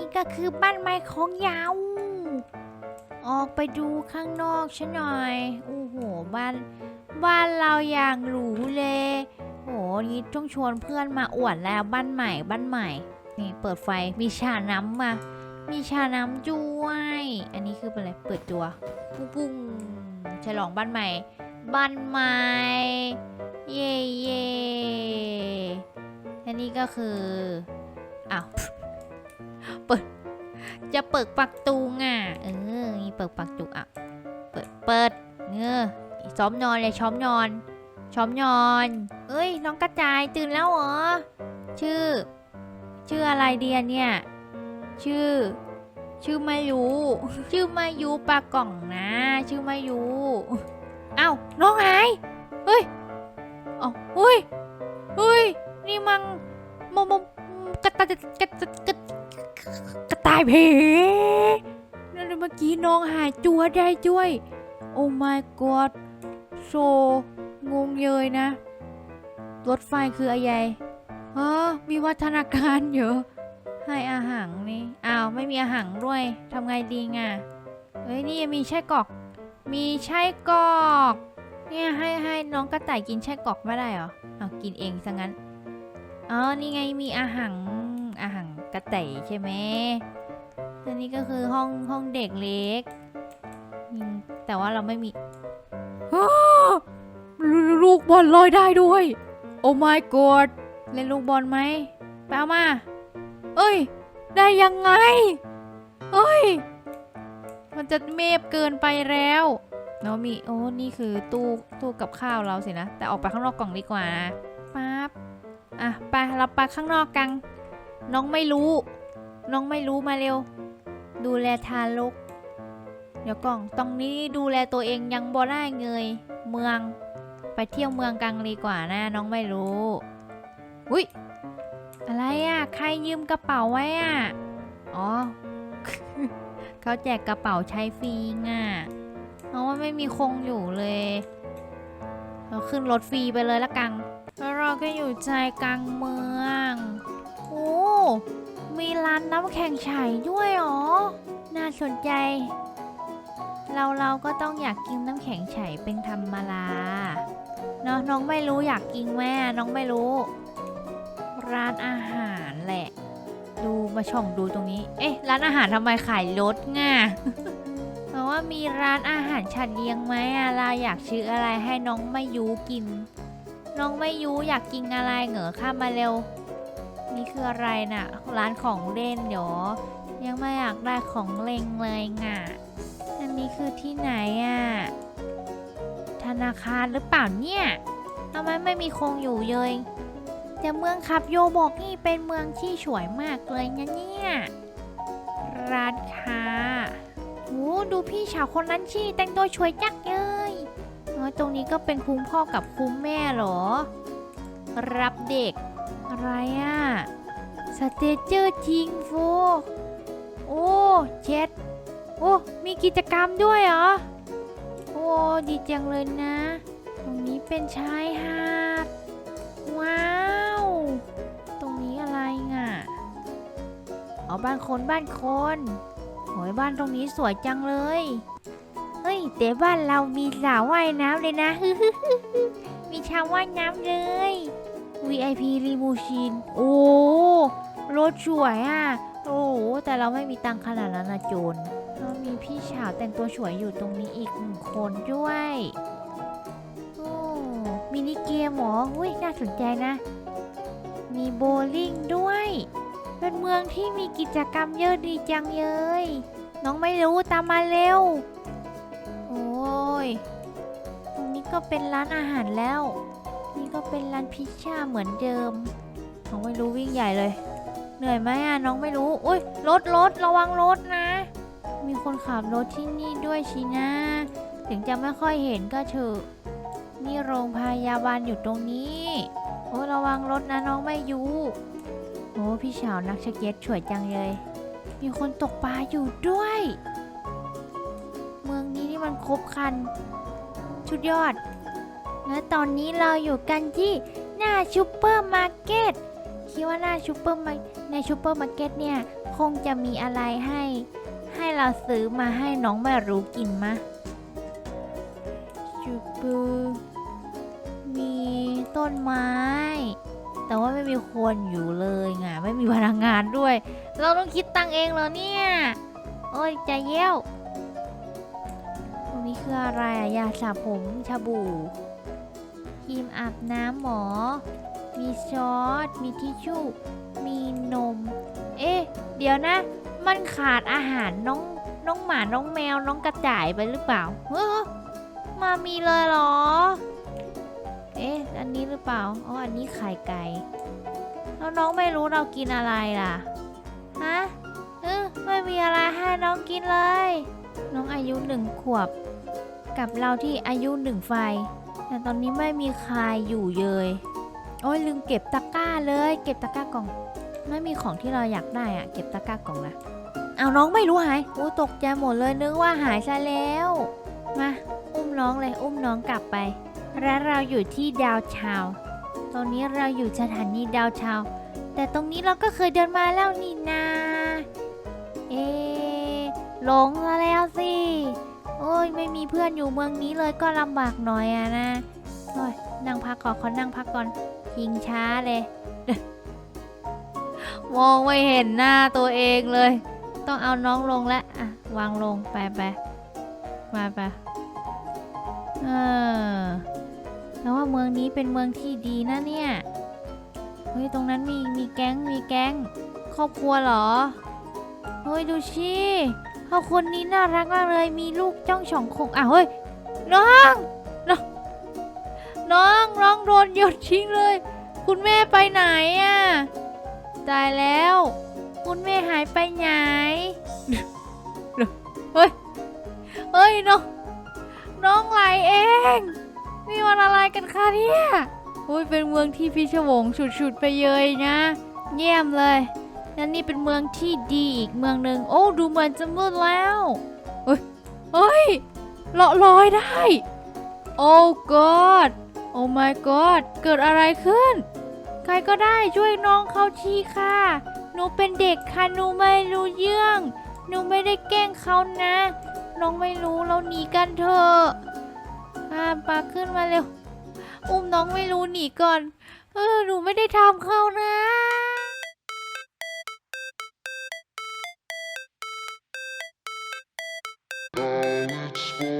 นี่ก็คือบ้านไม้ของยาว ออกไปดูข้างนอกฉันหน่อย โอ้โห บ้าน บ้านเราอย่างหรูเลย โห นี่ต้องชวนเพื่อนมาอวดแล้วบ้านใหม่ บ้านใหม่ นี่เปิดไฟ มีชาน้ำมา มีชาน้ำด้วย อันนี้คือเป็นอะไร เปิดตัวปุ้งปุ้งฉลองบ้านใหม่ บ้านใหม่ เย่เย่และนี่ก็คือ อ้าว จะเปิดปักตูงอะ เออนี่เปิดปักตูอะ เปิดเปิดเงอซ้อมนอนเลยช้อมนอน ช้อมนอน เอ้ย น้องกระจายตื่นแล้วเหรอ ชื่อ ชื่ออะไรเดียเนี่ย ชื่อ ชื่อมายูชื่อมายูปลากล่องนะ ชื่อมายูเอ้าน้องหายเฮ้ยเอ้าเฮ้ยเฮ้ย นี่มันมมมกระตากระกระกระกระ ตายเพนั่นเมื่อกี้น้องหายจัวได้ด้วย โอ้ my god โซงงเยยนะ รถไฟคืออะไรเออมีวัฒนาการเยอะ ให้อาหารนี่ อ้าว ไม่มีอาหารด้วย ทำไงดีง่ะเฮ้ย นี่มีไส้กอก มีไส้กอก เนี่ยให้ให้น้องกระต่ายกินไส้กอกไม่ได้เหรอเอากินเองซะงั้น อ๋อ นี่ไงมีอาหารอาหารกระต่ายใช่ไหม อันนี้ก็คือห้องห้องเด็กเล็กอืมแต่ว่าเราไม่มี อ้าลูกบอลลอยได้ด้วย โอ้ my god เล่นลูกบอลไหมไปเอามา เอ้ย ได้ยังไง เอ้ย มันจะเมฟเกินไปแล้วเนาะมีโอ้นี่คือตู้ตู้กับข้าวเราสินะ แต่ออกไปข้างนอกกล่องดีกว่านะปั๊บอะไปเราไปข้างนอกกันน้องไม่รู้ น้องไม่รู้มาเร็ว ดูแลทารก เดี๋ยวก่องตรงนี้ดูแลตัวเองยังบ่ได้เงย เมือง ไปเที่ยวเมืองกังดีกว่านะน้องไม่รู้ อุ้ยอะไรอะ ใครยืมกระเป๋าไว้อะ อ๋อ เขาแจกกระเป๋าใช้ฟรีง่ะเพราะว่าไม่มีคงอยู่เลย เราขึ้นรถฟรีไปเลยละกันแล้วเราก็อยู่ใจกลางเมือง โอ้ ร้านน้ำแข็งไฉด้วยหรอ น่าสนใจ เราเราก็ต้องอยากกินน้ำแข็งไฉเป็นธรรมดาเนาะน้องไม่รู้อยากกินแม่น้องไม่รู้ ร้านอาหารแหละ ดูมาช่องดูตรงนี้ เอ๊ะ ร้านอาหารทำไมขายรถง่ะเพราะว่ามีร้านอาหารฉันเลี้ยงไหมอะเราอยากซื้ออะไรให้น้องไม่ยูกิน น้องไม่ยูอยากกินอะไรเหงอข้ามมาเร็ว นี่คืออะไรน่ะ ร้านของเล่นเดี๋ยวยังไม่อยากได้ของเล่นเลยง่ะ อันนี้คือที่ไหนอะธนาคารหรือเปล่าเนี่ยทำไมไม่มีคงอยู่เลยแต่เมืองขับโยบอกนี่เป็นเมืองที่สวยมากเลยนะเนี่ยร้านค้าโอ้ดูพี่สาวคนนั้นชี่แต่งตัวสวยจักเลยอ๋อตรงนี้ก็เป็นคุ้มพ่อกับคุ้มแม่หรอ รับเด็ก อะไรอะสเตเจอร์ทิงโฟโอ้เช็ดโอ้ มีกิจกรรมด้วยเหรอ โอ้ ดีจังเลยนะ ตรงนี้เป็นชายหาด ว้าว ตรงนี้อะไรง่ะอ๋อบ้านคนบ้านคนโอ้ยบ้านตรงนี้สวยจังเลย เฮ้ย แต่บ้านเรามีสระว่ายน้ำเลยนะ มีชาวว่ายน้ำเลย VIP รีมูชินโอ้ รถสวยอะ โอ้ แต่เราไม่มีตังขนาดนั้นนะโจรแล้วมีพี่สาวแต่งตัวสวยอยู่ตรงนี้อีกหนึ่งคนด้วยโอ้มินิเกมหรออุ้ยน่าสนใจนะ มีโบว์ลิ่งด้วย เป็นเมืองที่มีกิจกรรมเยอะดีจังเลย น้องไม่รู้ตามมาเร็ว โอ้ย ตรงนี้ก็เป็นร้านอาหารแล้ว นี่ก็เป็นร้านพิซซ่าเหมือนเดิม น้องไม่รู้วิ่งใหญ่เลย เหนื่อยไหมอะน้องไม่รู้ อุ้ยรถรถระวังรถนะ มีคนขับรถที่นี่ด้วยชินะ ถึงจะไม่ค่อยเห็นก็เถอะ นี่โรงพยาบาลอยู่ตรงนี้ โอ้ระวังรถนะน้องไม่ยูโอ้พี่สาวนักสเก็ตสวยจังเลย มีคนตกปลาอยู่ด้วย เมืองนี้นี่มันครบครันชุดยอด และตอนนี้เราอยู่กันที่หน้าซูเปอร์มาร์เก็ตคิดว่าหน้าซูเปอร์มาในซูเปอร์มาร์เก็ตเนี่ยคงจะมีอะไรให้ ให้เราซื้อมาให้น้องแม่รู้กินมะซูเปอร์มีต้นไม้ แต่ว่าไม่มีคนอยู่เลยไงไม่มีพนักงานด้วย เราต้องคิดตังเองเหรอเนี่ย โอ้ยใจเย้วตรงนี้คืออะไรอะยาสระผมชาบู รีมอาบน้ำหมอ มีซอสมีทิชชู่ มีนม เอ๊ะ เดี๋ยวนะ มันขาดอาหารน้องน้องหมาน้องแมวน้องกระต่ายไปหรือเปล่า เฮ้อมามีเลยเหรอ เอ๊ะ อันนี้หรือเปล่า อ๋อ อันนี้ไข่ไก่แล้วน้องไม่รู้เรากินอะไรล่ะ ฮะเออไม่มีอะไรให้น้องกินเลย น้องอายุหนึ่งขวบ กับเราที่อายุหนึ่งไฟ แต่ตอนนี้ไม่มีใครอยู่เลย โอ้ยลืมเก็บตะกร้าเลย เก็บตะกร้ากล่อง ไม่มีของที่เราอยากได้อะเก็บตะกร้ากล่องนะเอาน้องไม่รู้หายโอ้ตกใจหมดเลยนึกว่าหายซะแล้ว มา อุ้มน้องเลยอุ้มน้องกลับไป และเราอยู่ที่ดาวชาว ตอนนี้เราอยู่สถานีดาวชาว แต่ตรงนี้เราก็เคยเดินมาแล้วนี่นา เอหลงซะแล้วสิ โอ้ยไม่มีเพื่อนอยู่เมืองนี้เลยก็ลำบากหน่อยอะนะโอ้ยนั่งพักก่อนขอนั่งพักก่อนยิงช้าเลย มองไม่เห็นหน้าตัวเองเลย ต้องเอาน้องลงแล้วอะวางลงไปไปมาไปเออแล้วว่าเมืองนี้เป็นเมืองที่ดีนะเนี่ย เฮ้ยตรงนั้นมีมีแก๊งมีแก๊งครอบครัวเหรอ เฮ้ยดูชิ เขาคนนี้น่ารักมากเลย มีลูกจ้องสองคงอะเฮ้ยน้องน้อง น้องน้องโดนหยดทิ้งเลย คุณแม่ไปไหนอะ ตายแล้ว คุณแม่หายไปไหน เฮ้ย เฮ้ยน้องน้องไหลเอง นี่มันอะไรกันคะเนี่ยโอ้ยเป็นเมืองที่พิศวงสุดๆไปเลยนะ เยี่ยมเลย และนี่เป็นเมืองที่ดีอีกเมืองหนึ่งโอ้ดูเหมือนจะมืดแล้วเฮ้ยเฮ้ยเลาะลอยได้ โอ้ god โอ้ my god เกิดอะไรขึ้น ใครก็ได้ช่วยน้องเขาทีค่ะ หนูเป็นเด็กค่ะ หนูไม่รู้เรื่อง หนูไม่ได้แกล้งเขานะ น้องไม่รู้เราหนีกันเถอะอ่าปาขึ้นมาเร็ว อุ้มน้องไม่รู้หนีก่อน เออ หนูไม่ได้ทำเขานะ Sports.